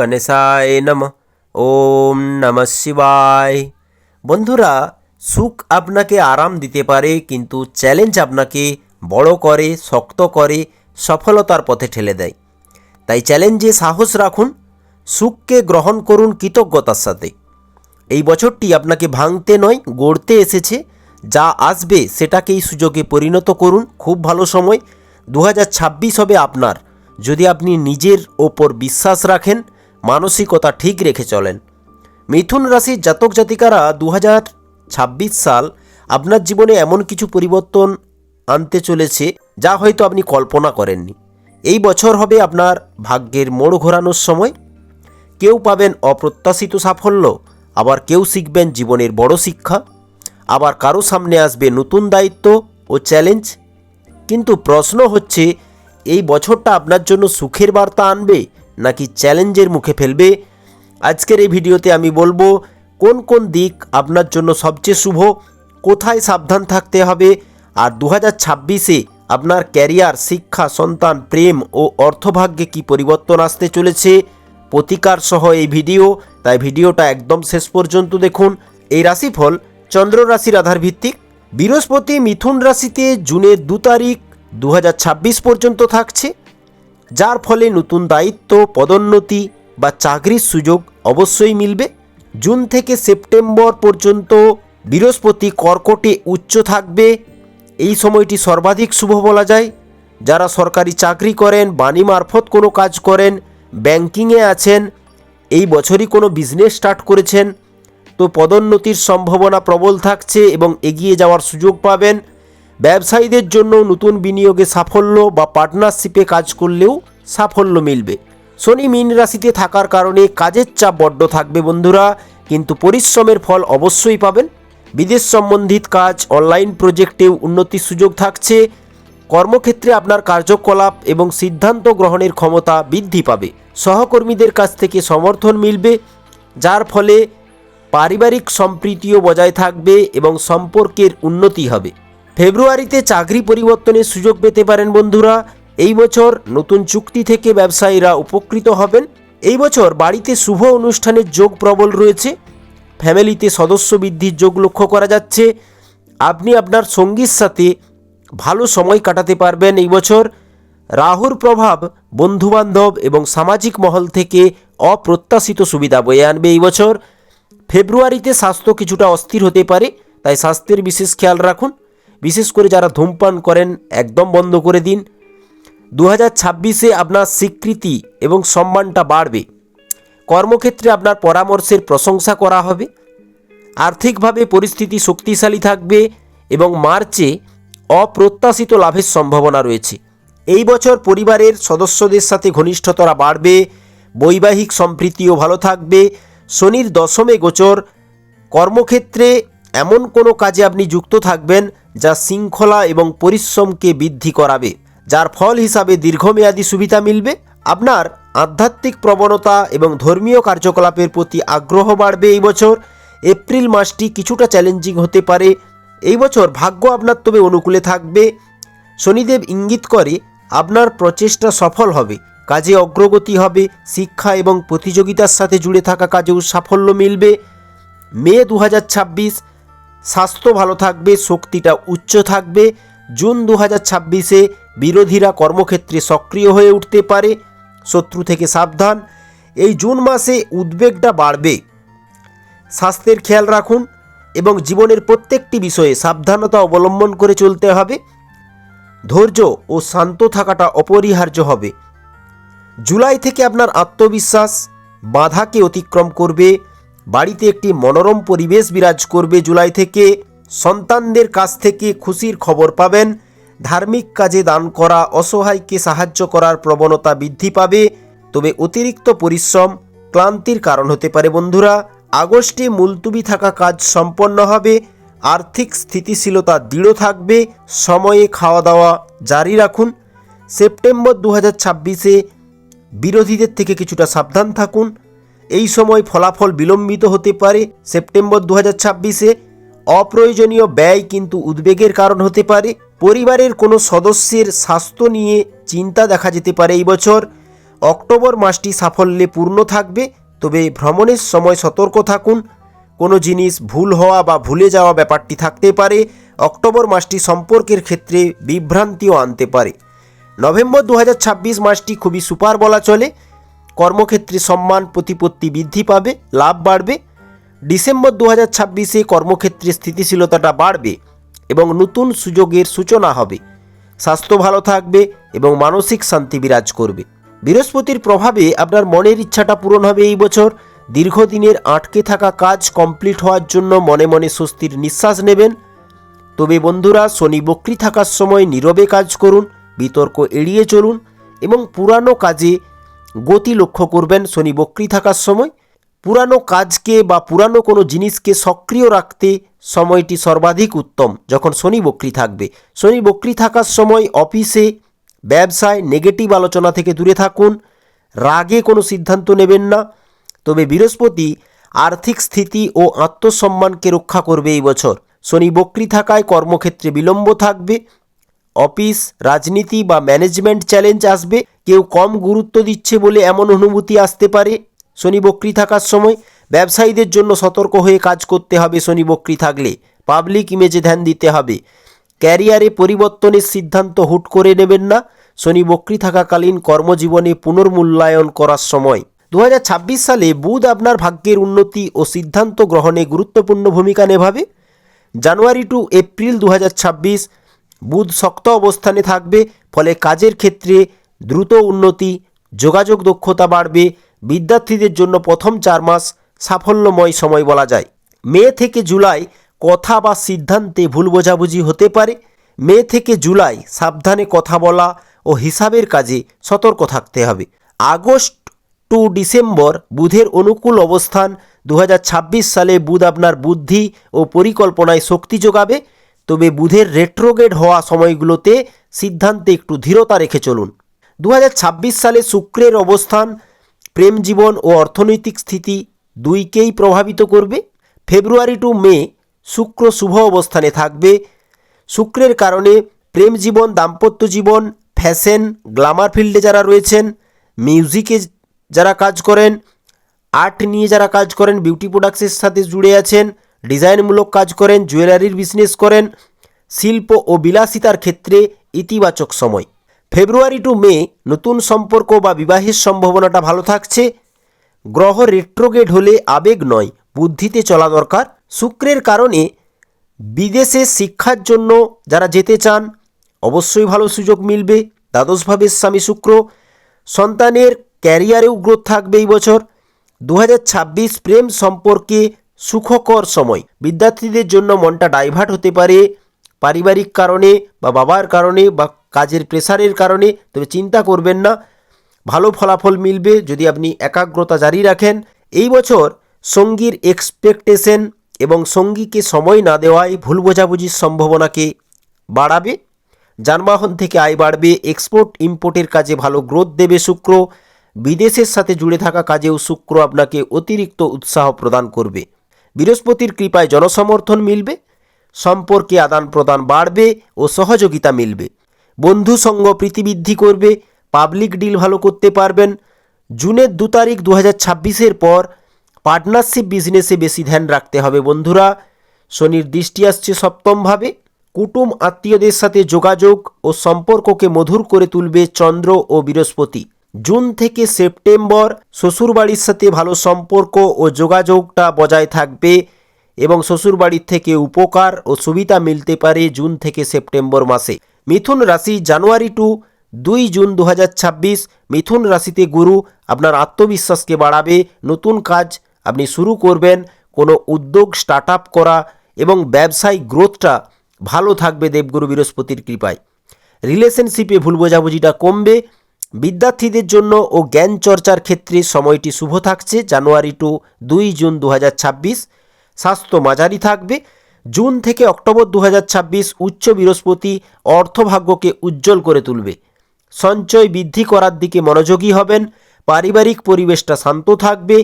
গণেশায় নম ওম নম শিবায় বন্ধুরা সুখ আপনাকে আরাম দিতে পারে কিন্তু চ্যালেঞ্জ আপনাকে বড় করে শক্ত করে সফলতার পথে ঠেলে দেয় তাই চ্যালেঞ্জে সাহস রাখুন সুখকে গ্রহণ করুন কৃতজ্ঞতার সাথে এই বছরটি আপনাকে ভাঙতে নয় গড়তে এসেছে যা আসবে সেটাকেই সুযোগে পরিণত করুন খুব ভালো সময় দু হাজার ছাব্বিশ হবে আপনার যদি আপনি নিজের ওপর বিশ্বাস রাখেন মানসিকতা ঠিক রেখে চলেন। মিথুন রাশির জাতক জাতিকারা দু হাজার ছাব্বিশ সাল আপনার জীবনে এমন কিছু পরিবর্তন আনতে চলেছে যা হয়তো আপনি কল্পনা করেননি। এই বছর হবে আপনার ভাগ্যের মোড় ঘোরানোর সময়। কেউ পাবেন অপ্রত্যাশিত সাফল্য, আবার কেউ শিখবেন জীবনের বড় শিক্ষা। আবার কারও সামনে আসবে নতুন দায়িত্ব ও চ্যালেঞ্জ। কিন্তু প্রশ্ন হচ্ছে, এই বছরটা আপনার জন্য সুখের বার্তা আনবে নাকি চ্যালেঞ্জের মুখে ফেলবে? আজকের এই ভিডিওতে আমি বলব, কোন কোন দিক আপনার জন্য সবচেয়ে শুভ, কোথায় সাবধান থাকতে হবে, আর দু হাজার ছাব্বিশে আপনার ক্যারিয়ার, শিক্ষা, সন্তান, প্রেম ও অর্থভাগ্যে কি পরিবর্তন আসতে চলেছে? প্রতিকার সহ এই ভিডিও, তাই ভিডিওটা একদম শেষ পর্যন্ত দেখুন। এই রাশিফল চন্দ্র রাশির আধার ভিত্তিক বৃহস্পতি মিথুন রাশিতে জুনের দু তারিখ দু হাজার ছাব্বিশ পর্যন্ত থাকছে। যার ফলে নতুন দায়িত্ব, পদোন্নতি বা চাকরির সুযোগ অবশ্যই মিলবে। জুন থেকে সেপ্টেম্বর পর্যন্ত বৃহস্পতি কর্কটে উচ্চ থাকবে। এই সময়টি সর্বাধিক শুভ বলা যায়। যারা সরকারি চাকরি করেন, বাণী মারফত কোনো কাজ করেন, ব্যাংকিংয়ে আছেন, এই বছরই কোনো বিজনেস স্টার্ট করেছেন, তো পদোন্নতির সম্ভাবনা প্রবল থাকছে এবং এগিয়ে যাওয়ার সুযোগ পাবেন। ব্যবসায়ীদের জন্য নতুন বিনিয়োগে সাফল্য বা পার্টনারশিপে কাজ করলেও সাফল্য মিলবে। শনি মীন রাশিতে থাকার কারণে কাজের চাপ বড্ড থাকবে বন্ধুরা, কিন্তু পরিশ্রমের ফল অবশ্যই পাবেন। বিদেশ সম্বন্ধিত কাজ, অনলাইন প্রজেক্টেও উন্নতির সুযোগ থাকছে। কর্মক্ষেত্রে আপনার কার্যকলাপ এবং সিদ্ধান্ত গ্রহণের ক্ষমতা বৃদ্ধি পাবে। সহকর্মীদের কাছ থেকে সমর্থন মিলবে, যার ফলে পারিবারিক সম্প্রীতিও বজায় থাকবে এবং সম্পর্কের উন্নতি হবে। ফেব্রুয়ারিতে চাকরি পরিবর্তনের সুযোগ পেতে পারেন বন্ধুরা। এই বছর নতুন চুক্তি থেকে ব্যবসায়ীরা উপকৃত হবেন। এই বছর বাড়িতে শুভ অনুষ্ঠানের যোগ প্রবল রয়েছে। ফ্যামিলিতে সদস্য বৃদ্ধির যোগ লক্ষ্য করা যাচ্ছে। আপনি আপনার সঙ্গীর সাথে ভালো সময় কাটাতে পারবেন এই বছর। রাহুর প্রভাব বন্ধুবান্ধব এবং সামাজিক মহল থেকে অপ্রত্যাশিত সুবিধা বয়ে আনবে এই বছর। ফেব্রুয়ারিতে স্বাস্থ্য কিছুটা অস্থির হতে পারে, তাই স্বাস্থ্যের বিশেষ খেয়াল রাখুন। বিশেষ করে যারা ধূমপান করেন, একদম বন্ধ করে দিন। দু হাজার ছাব্বিশে আপনার স্বীকৃতি এবং সম্মানটা বাড়বে। কর্মক্ষেত্রে আপনার পরামর্শের প্রশংসা করা হবে। আর্থিকভাবে পরিস্থিতি শক্তিশালী থাকবে এবং মার্চে অপ্রত্যাশিত লাভের সম্ভাবনা রয়েছে। এই বছর পরিবারের সদস্যদের সাথে ঘনিষ্ঠতা বাড়বে, বৈবাহিক সম্প্রীতিও ভালো থাকবে। শনির দশমে গোচর। কর্মক্ষেত্রে এমন কোনো কাজে আপনি যুক্ত থাকবেন যা শৃঙ্খলা এবং পরিশ্রমকে বৃদ্ধি করাবে, যার ফল হিসাবে দীর্ঘমেয়াদী সুবিধা মিলবে। আপনার আধ্যাত্মিক প্রবণতা এবং ধর্মীয় কার্যকলাপের প্রতি আগ্রহ বাড়বে এই বছর। এপ্রিল মাসটি কিছুটা চ্যালেঞ্জিং হতে পারে। এই বছর ভাগ্য আপনার তবে অনুকূলে থাকবে। শনিদেব ইঙ্গিত করে, আপনার প্রচেষ্টা সফল হবে। কাজে অগ্রগতি হবে। শিক্ষা এবং প্রতিযোগিতার সাথে জুড়ে থাকা কাজেও সাফল্য মিলবে। মে দু হাজার ছাব্বিশ স্বাস্থ্য ভালো থাকবে, শক্তিটা উচ্চ থাকবে। জুন দু হাজার ছাব্বিশে বিরোধীরা কর্মক্ষেত্রে সক্রিয় হয়ে উঠতে পারে, শত্রু থেকে সাবধান। এই জুন মাসে উদ্বেগটা বাড়বে। স্বাস্থ্যের খেয়াল রাখুন এবং জীবনের প্রত্যেকটি বিষয়ে সাবধানতা অবলম্বন করে চলতে হবে। ধৈর্য ও শান্ত থাকাটা অপরিহার্য হবে। জুলাই থেকে আপনার আত্মবিশ্বাস বাধাকে অতিক্রম করবে। বাড়িতে একটি মনোরম পরিবেশ বিরাজ করবে জুলাই থেকে। সন্তানদের কাছ থেকে খুশির খবর পাবেন। ধার্মিক কাজে দান করা অসহায়কে সাহায্য করার প্রবণতা বৃদ্ধি পাবে। তবে অতিরিক্ত পরিশ্রম ক্লান্তির কারণ হতে পারে বন্ধুরা। আগস্টে মুলতুবি থাকা কাজ সম্পন্ন হবে। আর্থিক স্থিতিশীলতা দৃঢ় থাকবে। সময়ে খাওয়া দাওয়া জারি রাখুন। সেপ্টেম্বর দু হাজার বিরোধীদের থেকে কিছুটা সাবধান থাকুন। এই সময় ফলাফল বিলম্বিত হতে পারে। সেপ্টেম্বর দু হাজার অপ্রয়োজনীয় ব্যয় কিন্তু উদ্বেগের কারণ হতে পারে। পরিবারের কোনো সদস্যের স্বাস্থ্য নিয়ে চিন্তা দেখা যেতে পারে এই বছর। অক্টোবর মাসটি সাফল্যে পূর্ণ থাকবে, তবে ভ্রমণের সময় সতর্ক থাকুন। কোনো জিনিস ভুল হওয়া বা ভুলে যাওয়া ব্যাপারটি থাকতে পারে। অক্টোবর মাসটি সম্পর্কের ক্ষেত্রে বিভ্রান্তিও আনতে পারে। নভেম্বর দু হাজার ছাব্বিশ মাসটি খুবই সুপার বলা চলে। কর্মক্ষেত্রে সম্মান, প্রতিপত্তি বৃদ্ধি পাবে, লাভ বাড়বে। ডিসেম্বর দু হাজার ছাব্বিশে কর্মক্ষেত্রে স্থিতিশীলতাটা বাড়বে এবং নতুন সুযোগের সূচনা হবে। স্বাস্থ্য ভালো থাকবে এবং মানসিক শান্তি বিরাজ করবে। বৃহস্পতির প্রভাবে আপনার মনের ইচ্ছাটা পূরণ হবে এই বছর। দীর্ঘদিনের আটকে থাকা কাজ কমপ্লিট হওয়ার জন্য মনে মনে স্বস্তির নিঃশ্বাস নেবেন। তবে বন্ধুরা, শনি বক্রি থাকার সময় নীরবে কাজ করুন, বিতর্ক এড়িয়ে চলুন এবং পুরানো কাজে গতি লক্ষ্য করবেন শনি বক্রি থাকার সময়। পুরানো কাজকে বা পুরানো কোনো জিনিসকে সক্রিয় রাখতে সময়টি সর্বাধিক উত্তম, যখন শনি বক্রি থাকবে। শনি বক্রি থাকার সময় অফিসে, ব্যবসায় নেগেটিভ আলোচনা থেকে দূরে থাকুন। রাগে কোনো সিদ্ধান্ত নেবেন না। তবে বৃহস্পতি আর্থিক স্থিতি ও আত্মসম্মানকে রক্ষা করবে এই বছর। শনি বক্রি থাকায় কর্মক্ষেত্রে বিলম্ব থাকবে। অফিস, রাজনীতি বা ম্যানেজমেন্ট চ্যালেঞ্জ আসবে, কেউ কম গুরুত্ব দিচ্ছে বলে এমন অনুভূতি আসতে পারে। শনি বক্রি থাকার সময় ব্যবসায়ীদের জন্য সতর্ক হয়ে কাজ করতে হবে শনি বক্রি থাকলে। পাবলিক ইমেজে ধ্যান দিতে হবে। ক্যারিয়ারে পরিবর্তনের সিদ্ধান্ত হুট করে নেবেন না। শনি বক্রি থাকাকালীন কর্মজীবনে পুনর্মূল্যায়ন করার সময়। দু হাজার ছাব্বিশ সালে বুধ আপনার ভাগ্যের উন্নতি ও সিদ্ধান্ত গ্রহণে গুরুত্বপূর্ণ ভূমিকা নেভাবে। জানুয়ারি টু এপ্রিল দু হাজার ছাব্বিশ বুধ শক্ত অবস্থানে থাকবে, ফলে কাজের ক্ষেত্রে দ্রুত উন্নতি, যোগাযোগ দক্ষতা বাড়বে, বিদ্যার্থীদের জন্য প্রথম চার মাস সাফল্যময় সময় বলা যায়। মে থেকে জুলাই কথা বা সিদ্ধান্তে ভুল বোঝাবুঝি হতে পারে। মে থেকে জুলাই সাবধানে কথা বলা ও হিসাবের কাজে সতর্ক থাকতে হবে। আগস্ট টু ডিসেম্বর বুধের অনুকূল অবস্থান। দু হাজার ছাব্বিশ সালে বুধ আপনার বুদ্ধি ও পরিকল্পনায় শক্তি যোগাবে। তবে বুধের রেট্রোগেড হওয়া সময়গুলোতে সিদ্ধান্তে একটু ধীরতা রেখে চলুন। দু হাজার ছাব্বিশ সালে শুক্রের অবস্থান, প্রেম জীবন ও অর্থনৈতিক স্থিতি দুইকেই প্রভাবিত করবে। ফেব্রুয়ারি টু মে শুক্র শুভ অবস্থানে থাকবে। শুক্রের কারণে প্রেম জীবন, দাম্পত্য জীবন, ফ্যাশন গ্লামার ফিল্ডে যারা রয়েছেন, মিউজিকে যারা কাজ করেন, আর্ট নিয়ে যারা কাজ করেন, বিউটি প্রোডাক্টসের সাথে জুড়ে আছেন ডিজাইনমূলক কাজ করেন, জুয়েলারির বিজনেস করেন, শিল্প ও বিলাসিতার ক্ষেত্রে ইতিবাচক সময়। ফেব্রুয়ারি টু মে নতুন সম্পর্ক বা বিবাহের সম্ভাবনাটা ভালো থাকছে। গ্রহ রেট্রোগেড হলে আবেগ নয়, বুদ্ধিতে চলা দরকার। শুক্রের কারণে বিদেশে শিক্ষার জন্য যারা যেতে চান, অবশ্যই ভালো সুযোগ মিলবে। দ্বাদশভাবে স্বামী শুক্র, সন্তানের ক্যারিয়ারেও গ্রোথ থাকবে এই বছর। দু হাজার ছাব্বিশ প্রেম সম্পর্কে সুখকর সময়। বিদ্যার্থীদের জন্য মনটা ডাইভার্ট হতে পারে পারিবারিক কারণে বা বাবার কারণে বা কাজের প্রেসারের কারণে, তবে চিন্তা করবেন না। ভালো ফলাফল মিলবে যদি আপনি একাগ্রতা জারি রাখেন। এই বছর সঙ্গীর এক্সপেকটেশন এবং সঙ্গীকে সময় না দেওয়ায় ভুল বোঝাবুঝির সম্ভাবনাকে বাড়াবে। যানবাহন থেকে আয় বাড়বে এক্সপোর্ট ইম্পোর্টের কাজে ভালো গ্রোথ দেবে শুক্র। বিদেশের সাথে জুড়ে থাকা কাজেও শুক্র আপনাকে অতিরিক্ত উৎসাহ প্রদান করবে। বৃহস্পতির কৃপায় জনসমর্থন মিলবে, সম্পর্কে আদান প্রদান বাড়বে ও সহযোগিতা মিলবে। বন্ধু সঙ্গ প্রীতিবৃদ্ধি করবে, পাবলিক ডিল ভালো করতে পারবেন। জুনের দু তারিখ দু হাজার পর পার্টনারশিপ বিজনেসে বেশি ধ্যান রাখতে হবে বন্ধুরা। শনির দৃষ্টি আসছে সপ্তমভাবে। কুটুম আত্মীয়দের সাথে যোগাযোগ ও সম্পর্ককে মধুর করে তুলবে চন্দ্র ও বৃহস্পতি। জুন থেকে সেপ্টেম্বর শ্বশুরবাড়ির সাথে ভালো সম্পর্ক ও যোগাযোগটা বজায় থাকবে এবং শ্বশুরবাড়ির থেকে উপকার ও সুবিধা মিলতে পারে জুন থেকে সেপ্টেম্বর মাসে। মিথুন রাশি জানুয়ারি টু দুই জুন দু হাজার ছাব্বিশ। মিথুন রাশিতে গুরু আপনার আত্মবিশ্বাসকে বাড়াবে, নতুন কাজ আপনি শুরু করবেন, কোনো উদ্যোগ স্টার্ট আপ করা এবং ব্যবসায়িক গ্রোথটা ভালো থাকবে দেবগুরু বৃহস্পতির কৃপায়। রিলেশনশিপে ভুল বোঝাবুঝিটা কমবে বিদ্যার্থীদের জন্য ও জ্ঞান চর্চার ক্ষেত্রে সময়টি শুভ থাকছে জানুয়ারি টু দুই জুন দু হাজার ছাব্বিশ। স্বাস্থ্য মাঝারি থাকবে। জুন থেকে অক্টোবর দু হাজার ছাব্বিশ উচ্চ বৃহস্পতি অর্থভাগ্যকে উজ্জ্বল করে তুলবে। সঞ্চয় বৃদ্ধি করার দিকে মনোযোগী হবেন। পারিবারিক পরিবেশটা শান্ত থাকবে।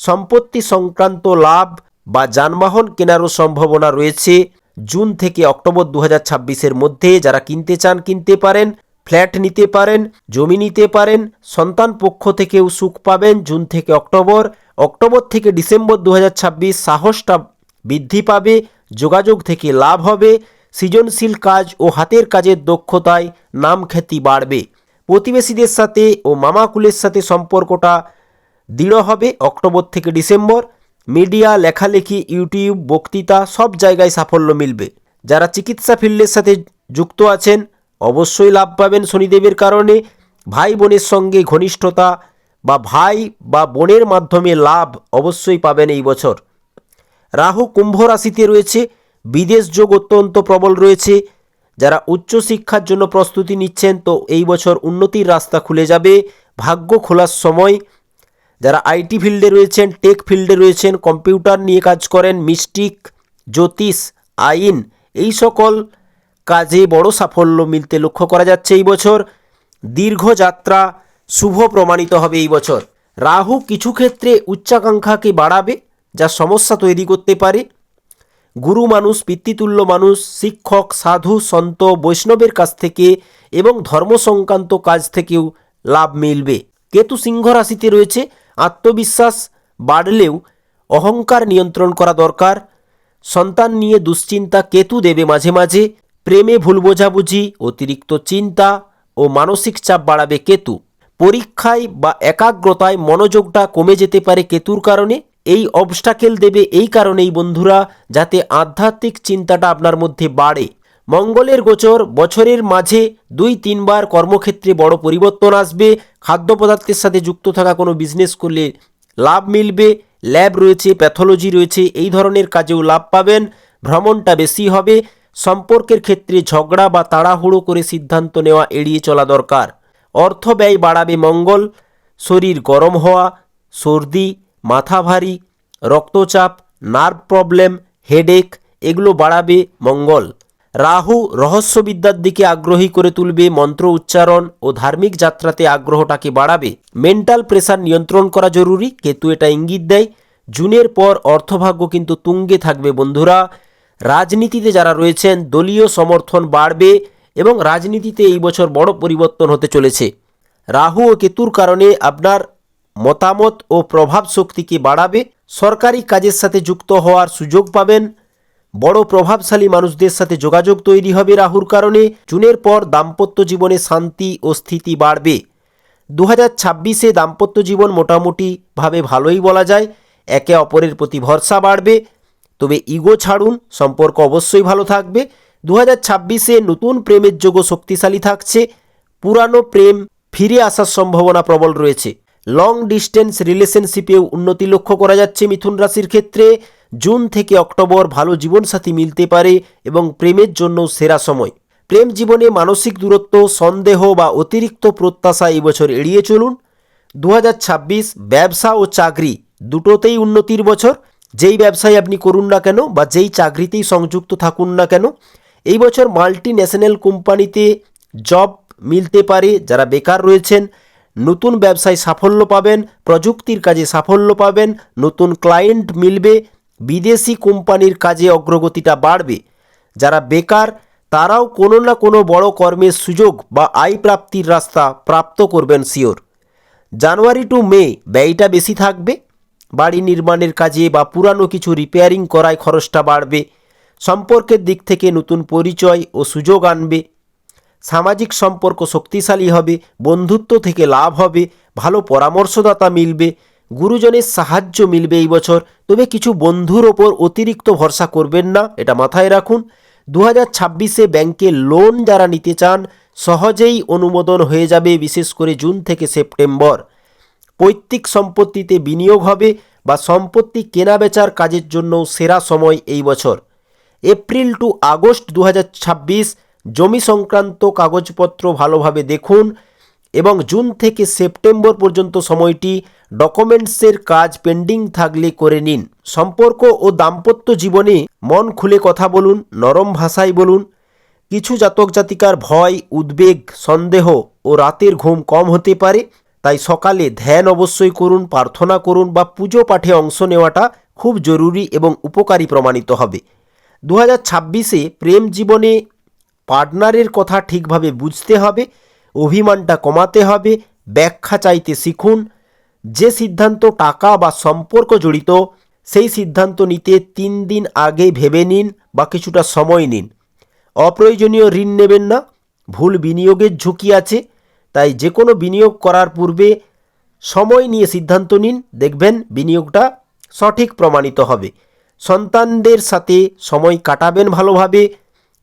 সম্পত্তি সংক্রান্ত লাভ বা যানবাহন কেনারও সম্ভাবনা রয়েছে। জুন থেকে অক্টোবর দু হাজার মধ্যে যারা কিনতে চান, কিনতে পারেন। ফ্ল্যাট নিতে পারেন, জমি নিতে পারেন, সন্তান পক্ষ থেকেও সুখ পাবেন জুন থেকে অক্টোবর। অক্টোবর থেকে ডিসেম্বর দু হাজার ছাব্বিশ সাহসটা বৃদ্ধি পাবে, যোগাযোগ থেকে লাভ হবে, সৃজনশীল কাজ ও হাতের কাজের দক্ষতায় নাম খ্যাতি বাড়বে। প্রতিবেশীদের সাথে ও মামাকুলের সাথে সম্পর্কটা দৃঢ় হবে অক্টোবর থেকে ডিসেম্বর। মিডিয়া, লেখালেখি, ইউটিউব, বক্তৃতা সব জায়গায় সাফল্য মিলবে। যারা চিকিৎসা ফিল্ডের সাথে যুক্ত আছেন অবশ্যই লাভ পাবেন শনিদেবের কারণে। ভাই বোনের সঙ্গে ঘনিষ্ঠতা বা ভাই বা বোনের মাধ্যমে লাভ অবশ্যই পাবেন এই বছর। রাহু কুম্ভ রাশিতে রয়েছে, বিদেশ যোগ অত্যন্ত প্রবল রয়েছে। যারা উচ্চশিক্ষার জন্য প্রস্তুতি নিচ্ছেন, তো এই বছর উন্নতির রাস্তা খুলে যাবে। ভাগ্য খোলার সময়। যারা আইটি ফিল্ডে রয়েছেন, টেক ফিল্ডে রয়েছেন, কম্পিউটার নিয়ে কাজ করেন, মিস্টিক, জ্যোতিষ, আইন, এই সকল কাজে বড় সাফল্য মিলতে লক্ষ্য করা যাচ্ছে এই বছর। দীর্ঘ যাত্রা, শুভ প্রমাণিত হবে এই বছর। রাহু কিছু ক্ষেত্রে উচ্চাকাঙ্ক্ষাকে বাড়াবে, যা সমস্যা তৈরি করতে পারে। গুরু মানুষ, পিতৃতুল্য মানুষ, শিক্ষক, সাধু, সন্ত, বৈষ্ণবের কাছ থেকে এবং ধর্ম সংক্রান্ত কাজ থেকেও লাভ মিলবে। কেতু সিংহ রাশিতে রয়েছে। আত্মবিশ্বাস বাড়লেও অহংকার নিয়ন্ত্রণ করা দরকার। সন্তান নিয়ে দুশ্চিন্তা কেতু দেবে মাঝে মাঝে। প্রেমে ভুল বোঝাবুঝি, অতিরিক্ত চিন্তা ও মানসিক চাপ বাড়াবে কেতু। পরীক্ষায় বা একাগ্রতায় মনোযোগটা কমে যেতে পারে কেতুর কারণে। এই অবস্টাকেল দেবে এই কারণেই বন্ধুরা, যাতে আধ্যাত্মিক চিন্তাটা আপনার মধ্যে বাড়ে। মঙ্গলের গোচর বছরের মাঝে দুই তিনবার কর্মক্ষেত্রে বড় পরিবর্তন আসবে। খাদ্য পদার্থের সাথে যুক্ত থাকা কোনো বিজনেস করলে লাভ মিলবে। ল্যাব রয়েছে প্যাথোলজি রয়েছে, এই ধরনের কাজেও লাভ পাবেন। ভ্রমণটা বেশি হবে। সম্পর্কের ক্ষেত্রে ঝগড়া বা তাড়াহুড়ো করে সিদ্ধান্ত নেওয়া এড়িয়ে চলা দরকার। অর্থ ব্যয় বাড়াবে মঙ্গল, শরীর গরম হওয়া, সর্দি, মাথা ভারী, রক্তচাপ, নার্ভ প্রবলেম, হেডেক, এগুলো বাড়াবে মঙ্গল। রাহু রহস্যবিদ্যার দিকে আগ্রহী করে তুলবে, মন্ত্র উচ্চারণ ও ধার্মিক যাত্রাতে আগ্রহটাকে বাড়াবে। মেন্টাল প্রেশার নিয়ন্ত্রণ করা জরুরি, কেতু এটা ইঙ্গিত দেয়। জুনের পর অর্থভাগ্য কিন্তু তুঙ্গে থাকবে বন্ধুরা। রাজনীতিতে যারা রয়েছেন, দলীয় সমর্থন বাড়বে এবং রাজনীতিতে এই বছর বড় পরিবর্তন হতে চলেছে। রাহু ও কেতুর কারণে আপনার মতামত ও প্রভাব শক্তিকে বাড়াবে। সরকারি কাজের সাথে যুক্ত হওয়ার সুযোগ পাবেন। বড় প্রভাবশালী মানুষদের সাথে যোগাযোগ তৈরি হবে রাহুর কারণে। জুনের পর দাম্পত্য জীবনে শান্তি ও স্থিতি বাড়বে। দু হাজার ছাব্বিশে দাম্পত্য জীবন মোটামুটিভাবে ভালোই বলা যায়। একে অপরের প্রতি ভরসা বাড়বে। তবে ইগো ছাড়ুন, সম্পর্ক অবশ্যই ভালো থাকবে। দু হাজার ছাব্বিশে নতুন প্রেমের যোগ্য শক্তিশালী থাকছে। পুরানো প্রেম ফিরে আসার সম্ভাবনা প্রবল রয়েছে। লং ডিস্টেন্স রিলেশনশিপেও উন্নতি লক্ষ্য করা যাচ্ছে মিথুন রাশির ক্ষেত্রে। জুন থেকে অক্টোবর ভালো জীবনসাথী মিলতে পারে এবং প্রেমের জন্য সেরা সময়। প্রেম জীবনে মানসিক দূরত্ব, সন্দেহ বা অতিরিক্ত প্রত্যাশা এই বছর এড়িয়ে চলুন। দু হাজার ছাব্বিশ ব্যবসা ও চাকরি দুটোতেই উন্নতির বছর। যেই ব্যবসায় আপনি করুন না কেন বা যেই চাকরিতেই সংযুক্ত থাকুন না কেন, এই বছর মাল্টি ন্যাশনাল কোম্পানিতে জব মিলতে পারে, যারা বেকার রয়েছেন, নতুন ব্যবসায় সাফল্য পাবেন, প্রযুক্তির কাজে সাফল্য পাবেন, নতুন ক্লায়েন্ট মিলবে, বিদেশি কোম্পানির কাজে অগ্রগতিটা বাড়বে। যারা বেকার, তারাও কোনো না কোনো বড় কর্মের সুযোগ বা আয় প্রাপ্তির রাস্তা প্রাপ্ত করবেন শিওর জানুয়ারি টু মে ব্যয়টা বেশি থাকবে বাড়ি নির্মাণের কাজে বা পুরানো কিছু রিপেয়ারিং করায় খরচটা বাড়বে। সম্পর্কের দিক থেকে নতুন পরিচয় ও সুযোগ আনবে। সামাজিক সম্পর্ক শক্তিশালী হবে, বন্ধুত্ব থেকে লাভ হবে, ভালো পরামর্শদাতা মিলবে, গুরুজনের সাহায্য মিলবে এই বছর। তবে কিছু বন্ধুর ওপর অতিরিক্ত ভরসা করবেন না, এটা মাথায় রাখুন। দু হাজার ছাব্বিশে ব্যাংকে লোন যারা নিতে চান, সহজেই অনুমোদন হয়ে যাবে, বিশেষ করে জুন থেকে সেপ্টেম্বর। পৈতৃক সম্পত্তিতে বিনিয়োগ হবে বা সম্পত্তি কেনাবেচার কাজের জন্য সেরা সময় এই বছর। এপ্রিল টু আগস্ট দু হাজার ছাব্বিশ জমি সংক্রান্ত কাগজপত্র ভালোভাবে দেখুন এবং জুন থেকে সেপ্টেম্বর পর্যন্ত সময়টি ডকুমেন্টসের কাজ পেন্ডিং থাকলে করে নিন। সম্পর্ক ও দাম্পত্য জীবনে মন খুলে কথা বলুন, নরম ভাষায় বলুন। কিছু জাতক জাতিকার ভয়, উদ্বেগ, সন্দেহ ও রাতের ঘুম কম হতে পারে। তাই সকালে ধ্যান অবশ্যই করুন, প্রার্থনা করুন বা পুজো পাঠে অংশ নেওয়াটা খুব জরুরি এবং উপকারী প্রমাণিত হবে। দু হাজার ছাব্বিশে প্রেম জীবনে পার্টনারের কথা ঠিকভাবে বুঝতে হবে, অভিমানটা কমাতে হবে, ব্যাখ্যা চাইতে শিখুন, যে সিদ্ধান্ত টাকা বা সম্পর্ক জড়িত, সেই সিদ্ধান্ত নিতে তিন দিন আগে ভেবে নিন বা কিছুটা সময় নিন। অপ্রয়োজনীয় ঋণ নেবেন না, ভুল বিনিয়োগের ঝুঁকি আছে তাই যে কোনো বিনিয়োগ করার পূর্বে সময় নিয়ে সিদ্ধান্ত নিন। দেখবেন বিনিয়োগটা সঠিক প্রমাণিত হবে। সন্তানদের সাথে সময় কাটাবেন ভালোভাবে,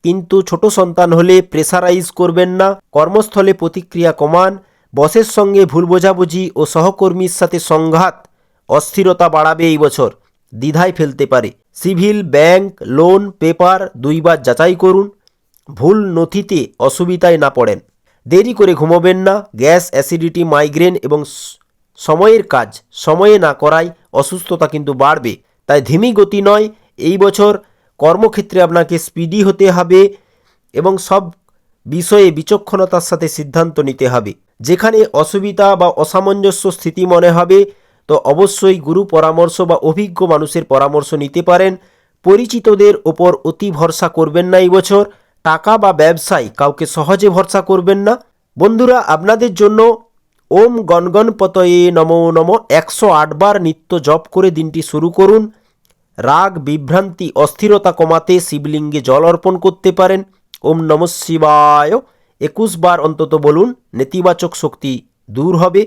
কিন্তু ছোট সন্তান হলে প্রেসারাইজ করবেন না। কর্মস্থলে প্রতিক্রিয়া কমান, বসের সঙ্গে ভুল বোঝাবুঝি ও সহকর্মীর সাথে সংঘাত, অস্থিরতা বাড়াবে এই বছর। দ্বিধায় ফেলতে পারে। সিভিল, ব্যাংক, লোন, পেপার, দুইবার যাচাই করুন। ভুল নথিতে অসুবিধায় না পড়েন। দেরি করে ঘুমোবেন না। গ্যাস, অ্যাসিডিটি, মাইগ্রেন এবং সময়ের কাজ, সময়ে না করায় অসুস্থতা কিন্তু বাড়বে। তাই ধিমি গতি নয়। এই বছর কর্মক্ষেত্রে আপনাকে স্পিডি হতে হবে এবং সব বিষয়ে বিচক্ষণতার সাথে সিদ্ধান্ত নিতে হবে। যেখানে অসুবিধা বা অসামঞ্জস্য স্থিতি মনে হবে, তো অবশ্যই গুরু পরামর্শ বা অভিজ্ঞ মানুষের পরামর্শ নিতে পারেন। পরিচিতদের ওপর অতি ভরসা করবেন না এই বছর। টাকা বা ব্যবসায় কাউকে সহজে ভরসা করবেন না। বন্ধুরা, আপনাদের জন্য ওম গণগণপতয়ে নমো নম একশো আটবার নিত্য জপ করে দিনটি শুরু করুন। রাগ, বিভ্রান্তি, অস্থিরতা কমাতে শিবলিঙ্গে জল অর্পণ করতে পারেন। ওম নম শিবায়। একুশ বার অন্তত বলুন, নেতিবাচক শক্তি দূর হবে,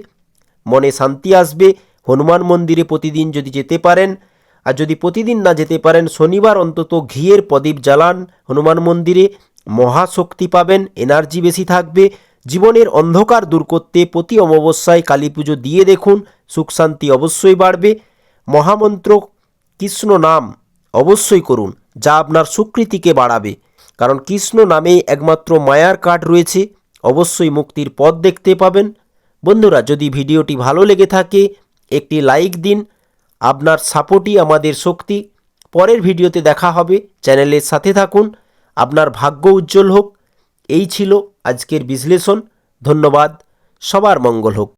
মনে শান্তি আসবে। হনুমান মন্দিরে প্রতিদিন যদি যেতে পারেন আর যদি প্রতিদিন না যেতে পারেন, শনিবার অন্তত ঘিয়ের প্রদীপ জ্বালান, হনুমান মন্দিরে মহাশক্তি পাবেন, এনার্জি বেশি থাকবে, জীবনের অন্ধকার দূর করতে প্রতি অমাবস্যায় কালী পুজো দিয়ে দেখুন, সুখ শান্তি অবশ্যই বাড়বে। মহামন্ত্র, কৃষ্ণ নাম অবশ্যই করুন, যা আপনার সুকৃতিকে বাড়াবে। কারণ কৃষ্ণ নামেই একমাত্র মায়ার কার্ড রয়েছে, অবশ্যই মুক্তির পথ দেখতে পাবেন। বন্ধুরা, যদি ভিডিওটি ভালো লেগে থাকে, একটি লাইক দিন আপনার সাপোর্টই আমাদের শক্তি। পরের ভিডিওতে দেখা হবে। চ্যানেলের সাথে থাকুন। আপনার ভাগ্য উজ্জ্বল হোক। এই ছিল আজকের বিশ্লেষণ। ধন্যবাদ। সবার মঙ্গল হোক।